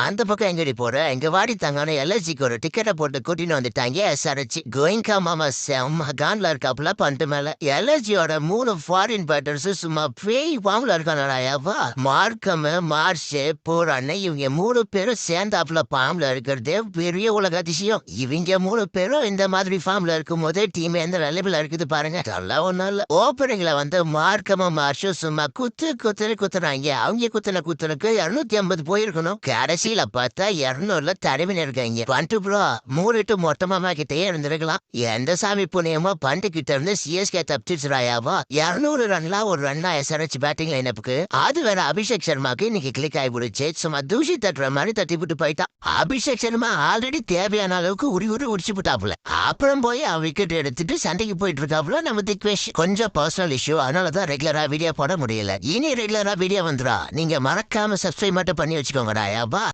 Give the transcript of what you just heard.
அந்த பக்கம் எங்கடி போற? எங்க வாடி தங்கான எல்ஐசிக்கு ஒரு டிக்கெட்டை போட்டு கூட்டின்னு வந்துட்டாங்க. எஸ்ஆர்ஹெச் கோயிங்கா மாமா செம்ம கான்ல இருக்காப்புல பண்ணிட்டு மேல. எல்ஐசியோட மூணு ஃபாரின் பேட்டர்ஸ் சும்மா பேய் பாம்புல இருக்கானடாயாவா மார்க்கம் மார்ஷ் போரான்னு இவங்க மூணு பேரும் சேர்ந்தாப்புல பாம்புல இருக்கிறதே பெரிய உலக அதிசயம். இவங்க மூணு பேரும் இந்த மாதிரி ஃபார்ம்ல இருக்கும் போதே டீம் எந்த நிலைமையில இருக்குது பாருங்க. நல்லா ஒண்ணும் இல்ல. ஓப்பனிங்ல வந்து மார்க்கமும் மார்ஷும் சும்மா குத்து குத்துன்னு குத்துறாங்க. அவங்க குத்துன குத்துனுக்கு இருநூத்தி ஐம்பது போயிருக்கணும். கடைசியில பார்த்தா இருநூறுல தடவின இருக்காங்க பண்டு ப்ரோ மூணுட்டு மொத்தமாமா கிட்டயே இருந்திருக்கலாம். எந்த சாமி புண்ணியமோ பண்டு கிட்ட இருந்து சிஎஸ்கே தப்பிச்சிருச்சாயாவா இருநூறு ரன்லாம் ஒரு ரன்னா எஸ்ஆர்ஹெச் பேட்டிங் லைனப்புக்கு அது வேற அபிஷேக் சர்மாக்கு இன்னைக்கு கிளிக் ஆகி போடுச்சு சும்மா தூசி தட்டுற மாதிரி தட்டி விட்டு போயிட்டான் அபிஷேக் சர்மா ஆல்ரெடி தேவையான அளவுக்கு உரி உரி உடிச்சு விட்டாப்புல. அப்புறம் போய் அவன் விக்கெட் எடுத்துட்டு சண்டைக்கு போயிட்டு இருக்காப்புல நம்ம திக்வேஷ். கொஞ்சம் பர்சனல் இஷ்யூ அதனாலதான் ரெகுலரா வீடியோ போட முடியல. இனி ரெகுலரா வீடியோ வந்துடா நீங்க மறக்காம சப்ஸ்கிரைப் மட்டும் பண்ணி வச்சுக்கோங்கடா ஏப்பா